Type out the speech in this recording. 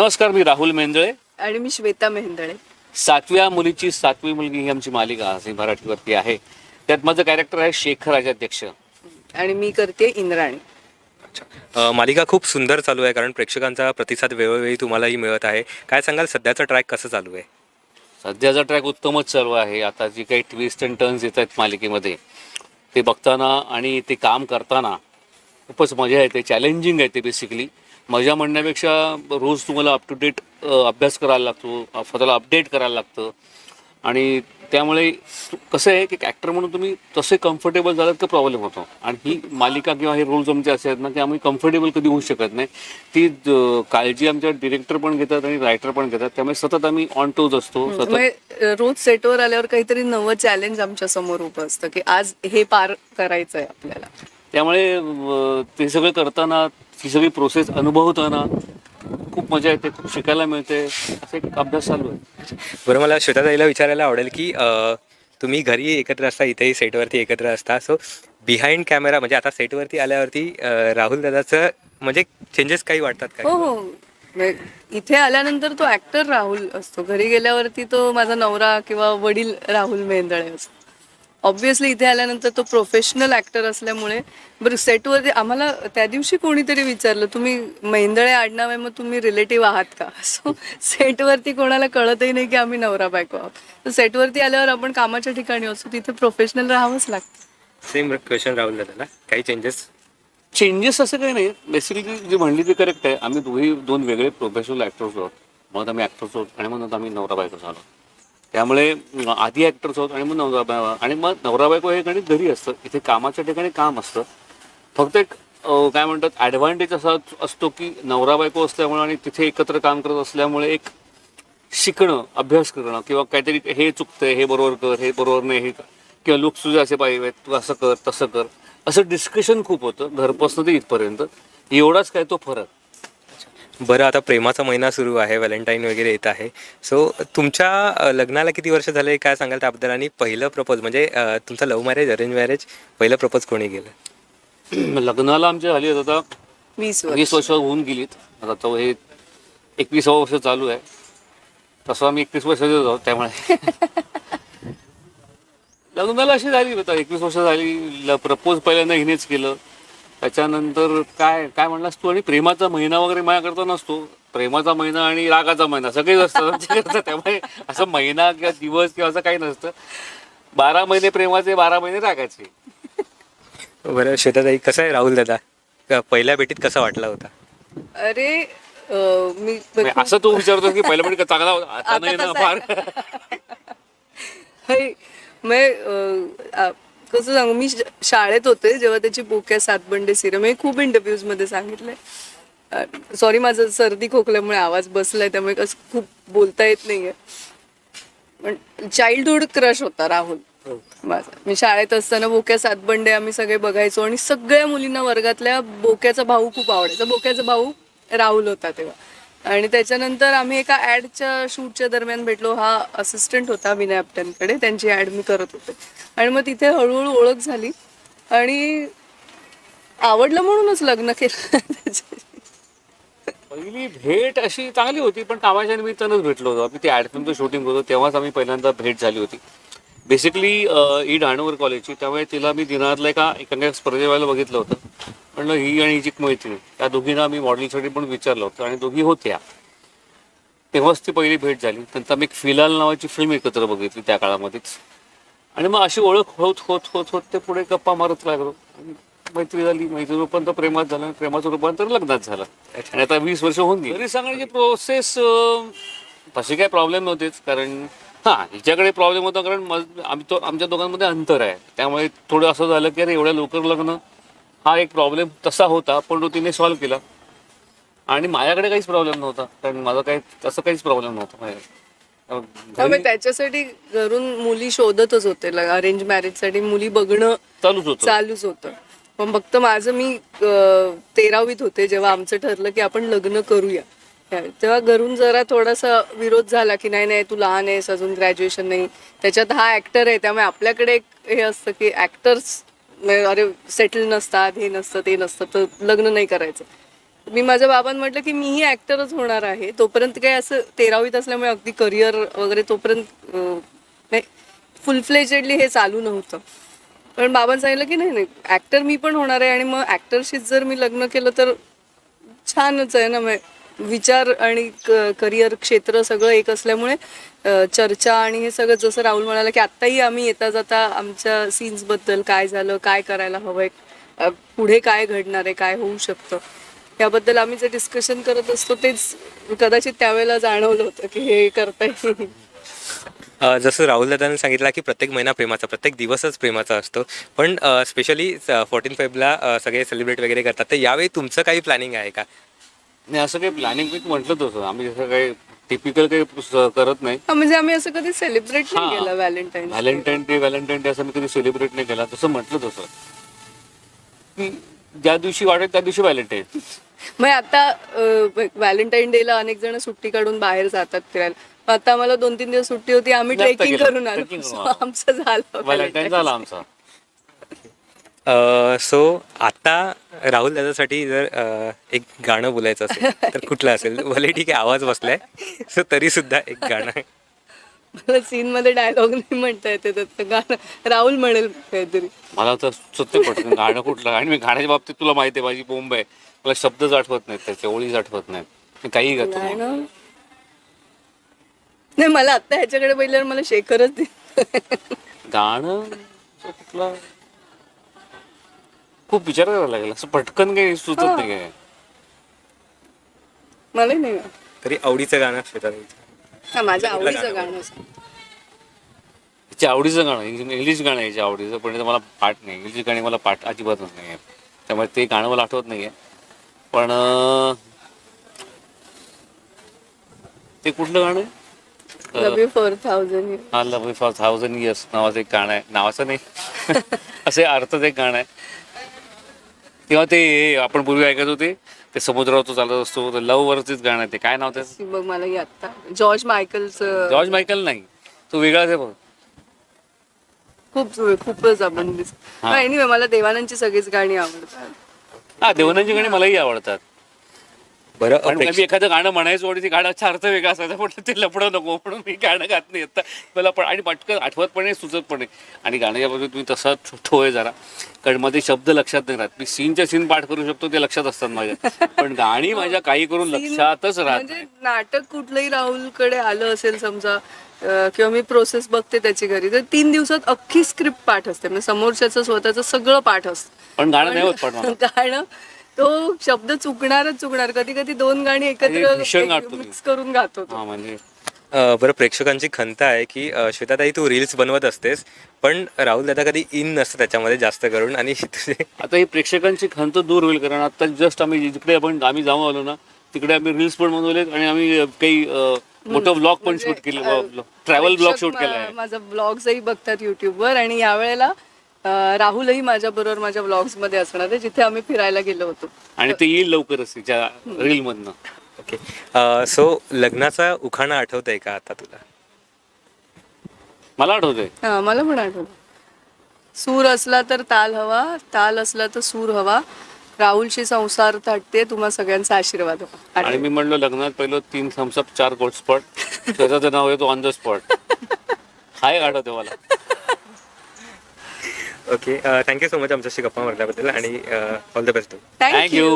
नमस्कार मी राहुल मेंदळे. आणि मी श्वेता मेहंदळे सातव्या मुलीची सातवी मुलगी ही आमची मालिका झी मराठीवरती आहे. त्यात माझं कॅरेक्टर आहे शेखर राजाध्यक्ष. आणि मी करते इंद्राणी. अ, मालिका खूप सुंदर चालू आहे कारण प्रेक्षकांचा प्रतिसाद वेळोवेळी तुम्हालाही मिळत आहे. काय सांगाल सध्याचं ट्रॅक कसं चालू आहे? सध्याचा ट्रॅक उत्तमच चालू आहे. आता जी काही ट्विस्ट अँड टर्न्स येत आहेत मालिकेमध्ये ते बघताना आणि ते काम करताना खूपच मजा येते चॅलेंजिंग आहे ते बेसिकली मजा म्हणण्यापेक्षा रोज तुम्हाला अप टू डेट अभ्यास करायला लागतो स्वतःला अपडेट करायला लागतं. आणि त्यामुळे कसं आहे की ॲक्टर म्हणून तुम्ही तसे कम्फर्टेबल झालात का प्रॉब्लेम होतो. आणि ही मालिका किंवा हे रोल्स आमचे असे आहेत ना की आम्ही कम्फर्टेबल कधी होऊ शकत नाही. ती काळजी आमच्या डिरेक्टर पण घेतात आणि रायटर पण घेतात. त्यामुळे सतत आम्ही ऑन टोज असतो रोज सेटवर आल्यावर काहीतरी नवं चॅलेंज आमच्यासमोर उभं असतं की आज हे पार करायचं आहे आपल्याला. त्यामुळे ते सगळं करताना ती सगळी प्रोसेस अनुभवताना खूप मजा येते खूप शिकायला मिळते. असा एक अभ्यास चालू आहे. बरं मला श्वेताताईला विचारायला आवडेल की अ, तुम्ही घरी एकत्र असता इथेही सेटवरती एकत्र असता. सो बिहाइंड कॅमेरा म्हणजे आता सेटवरती आल्यावरती अ, राहुल दादाचं म्हणजे चेंजेस काही वाटतात हो का? हो म्हणजे इथे आल्यानंतर तो ऍक्टर राहुल असतो. घरी गेल्यावरती तो माझा नवरा किंवा वडील राहुल मेहंदळे असतो ऑब्विसली इथे आल्यानंतर तो प्रोफेशनल ऍक्टर असल्यामुळे बरं सेटवरती आम्हाला त्या दिवशी कोणीतरी विचारलं तुम्ही मेहंदळे आडनाव आहे मग तुम्ही रिलेटिव्ह आहात का? सो सेटवरती कोणाला कळतही नाही की आम्ही नवरा बायको आहोत. तर सेटवरती आल्यावर आपण कामाच्या ठिकाणी असतो तिथे प्रोफेशनल राहावंच लागतं. सेम क्वेश्चन राहुल दादाला काही चेंजेस चेंजेस असं काही नाही. बेसिकली जी म्हणली ती करेक्ट आहे. आम्ही दोघी दोन वेगळे प्रोफेशनल ॲक्टर्स आहोत. मग आम्ही ॲक्टर्स आहोत आणि नंतर आम्ही नवरा बायको झालो त्यामुळे आधी ॲक्टर्स होत आणि मग नवरा बाय आणि मग नवरा बायको हे गणित घरी असतं. इथे कामाच्या ठिकाणी काम असतं. फक्त एक काय म्हणतात ॲडव्हान्टेज असा असतो की नवरा बायको असल्यामुळे आणि तिथे एकत्र काम करत असल्यामुळे एक शिकणं अभ्यास करणं किंवा काहीतरी हे चुकतंय हे बरोबर कर हे बरोबर नाही हे कर. किंवा लुक तुझे असे पाहिजे तू असं कर तसं कर. असं डिस्कशन खूप होतं घरपासून ते इथपर्यंत. एवढाच काय तो फरक. बरं आता प्रेमाचा महिना सुरू आहे व्हॅलेंटाईन वगैरे येत आहे. सो तुमच्या अ, लग्नाला किती वर्ष झाले काय सांगाल त्याबद्दल? आणि पहिलं प्रपोज म्हणजे अ, तुमचं लव्ह मॅरेज अरेंज मॅरेज पहिलं प्रपोज कोणी केलं? लग्नाला आमच्या झाली आता वीस वर्ष. वीस वर्ष होऊन गेलीत. आता तो हे एकविसावं वर्ष चालू आहे. तसं आम्ही एकवीस वर्षाचे आहोत त्यामुळे. लग्नाला अशी झाली आता एकवीस वर्ष झाली. प्रपोज पहिल्यांदा हिनेच केलं. त्याच्यानंतर काय काय म्हणलास तू? आणि प्रेमाचा महिना वगैरे माझ्याकरता नसतो. प्रेमाचा महिना आणि रागाचा महिना सगळेच असतात. त्यामुळे असं महिना किंवा दिवस किंवा असं काही नसतं. बारा महिने प्रेमाचे बारा महिने रागाचे. बरं श्वेताताई कसं आहे राहुल दादा? क- पहिल्या भेटीत कसा वाटला होता? अरे अं, मी असं तू विचारतो की पहिला पण चांगला होता? आता नाही ना कसा फार. हाय, मैं अं, आ- कसं सांगू मी शाळेत होते जेव्हा त्याची बुक आहे सातबंडे सिरम हे खूप इंटरव्ह्यूजमध्ये सांगितलंय. सॉरी माझं सर्दी खोकल्यामुळे आवाज बसलाय त्यामुळे कसं खूप बोलता येत नाहीये. पण चाइल्डहुड क्रश होता राहुल. माझा मी शाळेत असताना बोक्या सातबंडे आम्ही सगळे बघायचो आणि सगळ्या मुलींना वर्गातल्या बोक्याचा भाऊ खूप आवडायचा. बोक्याचा भाऊ राहुल होता तेव्हा. आणि त्याच्यानंतर आम्ही एका ऍडच्या शूटच्या दरम्यान भेटलो. हा असिस्टंट होता विनय आपट्यांकडे त्यांची ऍड मी करत होते. आणि मग तिथे हळूहळू ओळख झाली. आणि आवडलं म्हणूनच लग्न केलं. पहिली भेट अशी चांगली होती पण कामाच्या निमित्तानंच भेटलो होतो. आम्ही ते ॲड फिल्मचं शूटिंग होतो तेव्हाच आम्ही पहिल्यांदा भेट झाली होती. बेसिकली ई डहाणूवर कॉलेजची त्यामुळे तिला मी दिनातल्या एका एका स्पर्धेवायला बघितलं होतं. म्हणलं ही आणि हिची मैत्रीण त्या दोघींना आम्ही मॉडेलसाठी पण विचारलं होतं आणि दोघी होत्या. तेव्हाच ती पहिली भेट झाली. नंतर आम्ही एक फिलाल नावाची फिल्म एकत्र बघितली त्या काळामध्येच. आणि मग अशी ओळख होत होत होत होत ते पुढे गप्पा मारत लागलो. मैत्री झाली. मैत्री रूपांतर प्रेमात झालं आणि प्रेमाचं रूपांतर लग्नात झालं. आणि आता वीस वर्ष होऊन गेली. घरी सांगण्याची प्रोसेस तशी काही प्रॉब्लेम नव्हतेच. कारण हा हिच्याकडे प्रॉब्लेम होता कारण आम्ही तो आमच्या दोघांमध्ये अंतर आहे. त्यामुळे थोडं असं झालं की अरे एवढ्या लवकर लग्न हा एक प्रॉब्लेम तसा होता पण तो तिने सॉल्व्ह केला. आणि माझ्याकडे काहीच प्रॉब्लेम नव्हता. कारण माझं काही तसं काहीच प्रॉब्लेम नव्हता माझ्याकडे. त्यामुळे त्याच्यासाठी घरून मुली शोधतच होते. अरेंज मॅरेजसाठी मुली बघणं चालूच होतं. चालूच होतं. पण फक्त माझं मी अं, तेरावीत होते जेव्हा आमचं ठरलं की आपण लग्न करूया. तेव्हा घरून जरा थोडासा विरोध झाला की नाही नाही तू लहान आहेस अजून ग्रॅज्युएशन नाही. त्याच्यात हा ऍक्टर आहे त्यामुळे आपल्याकडे एक हे असतं की ऍक्टर्स म्हणजे अरे सेटल नसतात हे नसतं ते नसतं तर लग्न नाही करायचं. मी माझ्या बाबांना म्हटलं की मीही ऍक्टरच होणार आहे. तोपर्यंत काय असं तेरावीत असल्यामुळे अगदी करिअर वगैरे तोपर्यंत नाही फुलफ्लेजेडली हे चालू नव्हतं. पण बाबांनी सांगितलं की नाही नाही ऍक्टर मी पण होणार आहे आणि मग ऍक्टरशीच जर मी लग्न केलं तर छानच आहे ना. मग विचार आणि करिअर क्षेत्र सगळं एक असल्यामुळे चर्चा आणि हे सगळं जसं राहुल म्हणाला की आत्ताही आम्ही येता जाता आमच्या सीन्सबद्दल काय झालं काय करायला हवंय पुढे काय घडणार आहे काय होऊ शकतं याबद्दल आम्ही जे डिस्कशन करत असतो तेच कदाचित त्यावेळेला जाणवलं होतं की हे करता येईल जसं राहुल दादांनी सांगितलं की प्रत्येक महिना प्रेमाचा प्रत्येक दिवसच प्रेमाचा असतो पण स्पेशली फोर्टीन फेबला अ, सगळे सेलिब्रेट वगैरे करतात तर यावेळी तुमचं काही प्लॅनिंग आहे का? नाही असं काही प्लॅनिंग मी म्हटलं तसं आम्ही जसं काही टिपिकल काही स- करत नाही. हा, म्हणजे आम्ही असं कधी सेलिब्रेट नाही. केलं Valentine Valentine day Valentine day असं मी कधी सेलिब्रेट नाही केला. तसं म्हटलं तसं. की ज्या दिवशी वाटेल त्या दिवशी व्हॅलेंटाईन मग आता व्हॅलेंटाईन डेला अनेक जण सुट्टी काढून बाहेर जातात फिरायला. मग आता आम्हाला दोन तीन दिवस सुट्टी होती आम्ही ट्रेकिंग. करून So, आलो. आमचं झालं व्हॅलेंटाईन झाला आमचा. सो आता राहुल दादासाठी जर एक गाणं बोलायचं असेल तर कुठलं असेल? भले ठीक आहे आवाज बसलाय सो तरी सुद्धा एक गाणं मला सीन मध्ये डायलॉग नाही म्हणता येते तर गाणं राहुल म्हणेल काहीतरी. मला तर सत्य पडतं गाणं कुठलं? आणि मी गाण्याच्या बाबतीत तुला माहिती आहे माझी बोंब आहे. मला शब्दच आठवत नाहीत त्याचे ओळीच आठवत नाहीत. मी काही गातो. नाही मला आता ह्याच्याकडे पहिल्यावर मला शेखरच दिसतोय. गाणं? कुठलं? खूप विचार करायला लागेल. असं पटकन काही सुचत नाही काय? मलाही नाही तरी आवडीचं गाणं शेतात हा, माझ्या आवडीचं गाणं. हिच्या आवडीचं गाणं इंग्लिश इंग्लिश गाणं आहे हिच्या आवडीचं पण ते मला पाठ नाही. इंग्लिश गाणी मला पाठ अजिबातच नाही आहे त्यामुळे ते गाणं मला आठवत नाही आहे पण अं, ते कुठलं गाणं आहे? लव यू फोर थाउजंड हा लव फॉर थाउजंड इयर्स नावाचं एक गाणं आहे. नावाचं नाही. असे अर्थच एक गाणं आहे. किंवा ते आपण पूर्वी ऐकत होते ते समुद्रावर तो चालत असतो लव वरतीच गाणं आहे ते. काय नाव त्याचं? बघ मला आता. जॉर्ज मायकलचं जॉर्ज मायकल नाही. तो वेगळाच आहे बघ. खूप खूपच आपण. एनिवे मला देवानंदची सगळीच गाणी आवडतात. हा देवनांची गाणी मलाही आवडतात. बरं पण अपेक्षा- मी एखादं गाणं म्हणायचो आणि ते गाण्याचा अर्थ वेगळा असायचा. पण ते लपडं नको म्हणून मी गाणं गात नाही. आता मला पण आणि पटकन आठवत पण नाही सुचत पण नाही. आणि गाण्याच्या बाबतीत तुम्ही तसा ठो आहे जरा. कारण मध्ये शब्द लक्षात नाही राहत. मी सीनच्या सीन पाठ करू शकतो ते लक्षात असतात माझ्या. पण गाणी माझ्या काही करून लक्षातच राहत म्हणजे नाही नाटक कुठलंही राहुलकडे आलं असेल समजा अं, किंवा मी प्रोसेस बघते त्याची घरी तर तीन दिवसात अख्खी स्क्रिप्ट पाठ असते. म्हणजे समोरच्याचं स्वतःचं सगळं पाठ असतं. पण गाणं नाही होत पण मला. गाणं तो शब्द चुकणारच चुकणार कधी कधी दोन गाणी एकत्र भीषण गातो मी. मिक्स करून गातो तो. हा म्हणजे अ, बरं प्रेक्षकांची खंत आहे की अ, श्वेताताई तू रील्स बनवत असतेस पण राहुल दादा कधी इन नसतं त्याच्यामध्ये जास्त करून आणि तुझे आता ही प्रेक्षकांची खंत दूर होईल कारण आता जस्ट आम्ही जिकडे आपण आम्ही जाऊन आलो ना तिकडे आम्ही रील्स पण बनवलेत आणि आम्ही अ, काही अ, मोठं ब्लॉग पण शूट केले ट्रॅव्हल ब्लॉग शूट केला आहे माझा ब्लॉग्सही बघतात युट्यूबवर आणि यावेळेला अं, राहुलही माझ्या बरोबर माझ्या ब्लॉग्समध्ये असणार आहे जिथे आम्ही फिरायला गेलो होतो. आणि ते येईल लवकरच तिच्या रील मधनं ओके. सो लग्नाचा उखाणा आठवत आहे का आता तुला? मला आठवतंय. हा मला पण आठवलं सूर असला तर ताल हवा ताल असला तर सूर हवा. राहुलशी संसार थाटते तुम्हा सगळ्यांचा आशीर्वाद हवा. आणि. मी म्हणलो लग्नात पहिलं तीन थम्सअप चार गोल्ड स्पॉट त्याचं नाव येतो ऑन द स्पॉट हाय आठवते मला. ओके थँक्यू सो मच आमच्याशी गप्पा मारल्याबद्दल आणि ऑल द बेस्ट थँक्यू.